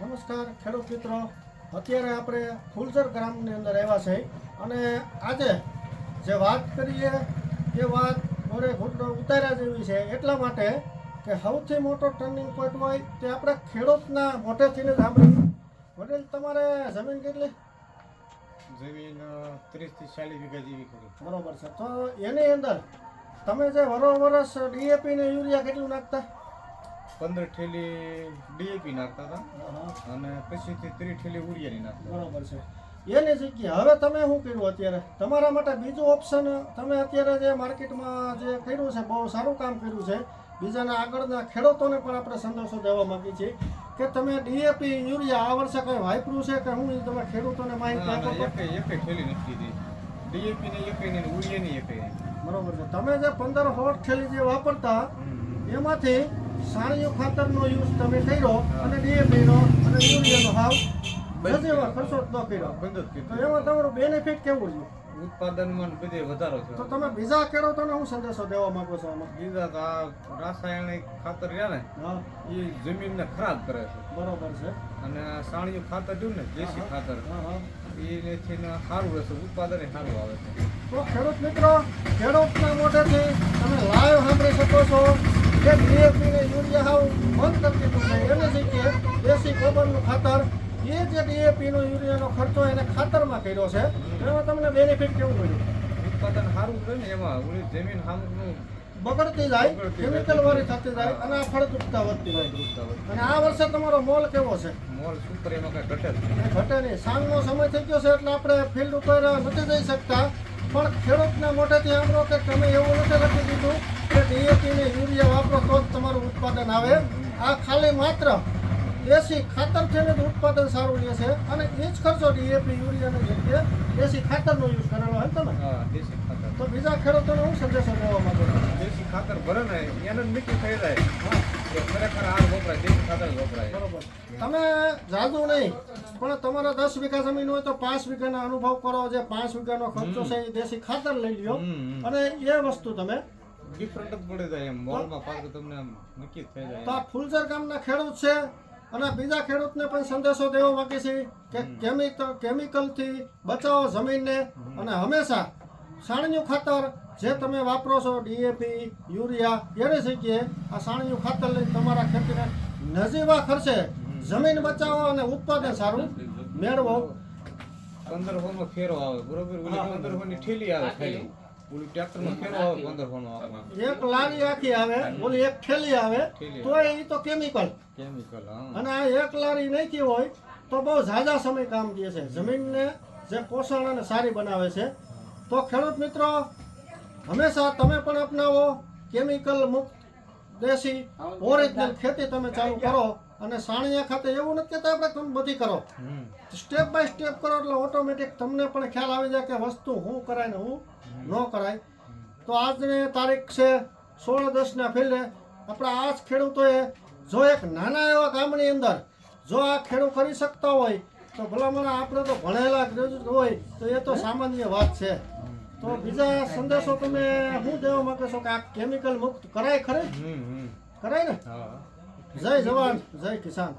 નમસ્કાર ખેડૂત મિત્રો. અત્યારે આપણે ફુલઝર ગ્રામની અંદર આવ્યા છે અને આજે જે વાત કરીએ એ વાત મોરે ઘૂંટણો ઉતાર્યા જેવી છે. એટલા માટે કે સૌથી મોટો ટર્નિંગ પોઈન્ટ હોય તે આપણે ખેડૂતના મોટેથી જ સાંભળ્યું વડીલ તમારે જમીન કેટલી? જમીન ત્રીસથી ચાલીસ વીઘા જેવી કરી બરોબર છે. તો એની અંદર તમે જે વરો વરસ ડીએપી ને યુરિયા કેટલું નાખતા? પંદર ઠેલી ડીએપી નાખતા હતા અને પછીથી ત્રીસ ઠેલી ઉરિયાની નાખતા બરોબર છે. એને જગ્યાએ હવે તમે શું કર્યું અત્યારે? તમારા માટે બીજું ઓપ્શન તમે અત્યારે જે માર્કેટમાં જે કર્યું છે બહુ સારું કામ કર્યું છે બીજાના આગળના ખેડૂતોને પણ આપણે સંદેશો દેવા માંગીએ છીએ કે તમે ડીએપી યુરિયા આ વર્ષે કંઈ વાપર્યું છે કે હું તમે ખેડૂતોને માહિતી ના, આપો? ના, એકે ઠેલી નથી દીધી ડીએપી ને એકે ને ઉડિયાની એકે બરોબર છે. તમે જે પંદર હોટ થેલી જે વાપરતા એમાંથી સાણીયું ખાતરનો યુઝ તમે કર્યો અને ડીએપીનો અને યુરિયાનો હાવ નજીવા ખર્ચો ન કર્યો. તો એમાં તમારું બેનિફિટ કેવું રહ્યું? ઉત્પાદનમાં બધે વધારો તો તમે બીજા ખેડૂતોને હું સંદેશો દેવા માંગો છો આમાં? બીજા તો આ રાસાયણિક ખાતર રહ્યા ને એ જમીનને ખરાબ કરે છે. બરોબર છે. અને સાણિયું ખાતર જોયું ને દેશી ખાતર. હા હા. એથી ને સારું રહેશે ઉત્પાદન સારું આવે છે. તો ખેડૂત મિત્રો ખેડૂતના મોઢેથી તમે લાઈવ સાંભળી શકો છો. કે ડીએપી ને યુરિયા હાવ બંધ કરી દીધું છે? એની જગ્યાએ દેશી ગોબરનું ખાતર એ જે ડીએપીનો યુરિયાનો ખર્ચો એને ખાતરમાં કર્યો છે એમાં તમને બેનિફિટ કેવું મળ્યું? ઉત્પાદન સારું થયું ને એમાં જમીન સામુકનું બગડતી જાય કેમિકલ વાળી થતી જાય અને આ ફળદ્રુપતા વધતી જાય. અને આ વર્ષે તમારો મોલ કેવો છે? મોલ સુપર એમાં કઈ ઘટે ઘટે નહીં. સાંજનો સમય થઈ ગયો છે એટલે આપણે ફિલ્ડ ઉપર નથી જઈ શકતા. પણ ખેડૂતના મોઢેથી સાંભળો કે તમે એવું નથી લખી દીધું કે ડીએપીને યુરિયા વાપરો તો જ તમારું ઉત્પાદન આવે. આ ખાલી માત્ર દેશી ખાતરથી જ ઉત્પાદન સારું લે છે અને એ જ ખર્ચો ડીએપી યુરિયાની જગ્યાએ દેશી ખાતરનો યુઝ કરેલો હોય ને તમે? હા દેશી ખાતર. તો બીજા ખેડૂતોને હું સંદેશો લેવા માંગુ છું? દેશી ખાતર ભરે ને એને જ નક્કી થઈ જાય. ખરેખર આ વપરાય દેશી ખાતર જ વપરાય. બરોબર. તમે જાદુ નહીં પણ તમારા દસ વીઘા જમીન હોય તો પાંચ વીઘાનો અનુભવ કરો જે પાંચ વીઘાનો ખર્ચો છે એ દેશી ખાતર લઈ લ્યો. અને એ વસ્તુ તમે ડિફરન્ટ જ પડી જાય એમ. મોલમાં પાક તમને નક્કી થઈ જાય તો આ ફૂલઝર ગામના ખેડૂત છે અને બીજા ખેડૂતને પણ સંદેશો દેવો માંગે છે કે કેમિકલ કેમિકલથી બચાવો જમીનને. અને હંમેશા છાણિયું ખાતર જે તમે વાપરો છો ડીએપી યુરિયા એની જગ્યાએ આ સાણિયું ખાતર લઈને તમારા ખેતીને નજીવા ખર્ચે જમીન બચાવો અને ઉત્પાદન સારું મેળવો. પંદરસો નો ફેરો આવે બરોબર? ઓલી હા. પંદરસો ઠેલી આવે ખાલી. ઓલી ટ્રેક્ટર નો ફેરો આવે પંદરસો નો આવે એક લારી આખી આવે ઓલી એક થેલી આવે તો એ તો કેમિકલ કેમિકલ હા. અને આ એક લારી નાખી હોય તો બહુ ઝાઝા સમય કામ દે છે. જમીનને જે પોષણ અને સારી બનાવે છે. તો ખેડૂત મિત્રો હંમેશા તમે પણ અપનાવો કેમિકલ મુક્ત દેશી ઓરિજિનલ ખેતી તમે ચાલુ કરો અને સાણિયા ખાતે એવું નથી કે આપણે તમે બધી કરો. સ્ટેપ બાય સ્ટેપ કરો એટલે ઓટોમેટિક તમને પણ ખ્યાલ આવી જાય કે વસ્તુ હું કરાય ને હું ન કરાય. તો આજની તારીખ છે સોળ દસના ફેલે આપણા આ જ ખેડૂતોએ જો એક નાના એવા ગામની અંદર જો આ ખેડૂત કરી શકતા હોય તો ભલામણ આપણે તો ભણેલા ગ્રેજ્યુએટ હોય તો એ તો સામાન્ય વાત છે. તો બીજા સંદેશો તમે શું દેવા માંગો છો કે આ કેમિકલ મુક્ત કરાય ખરે? કરાય ને? જય જવાન જય કિસાન.